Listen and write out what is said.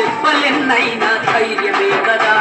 దెబ్బలెన్నైనా ధైర్యమే కదా.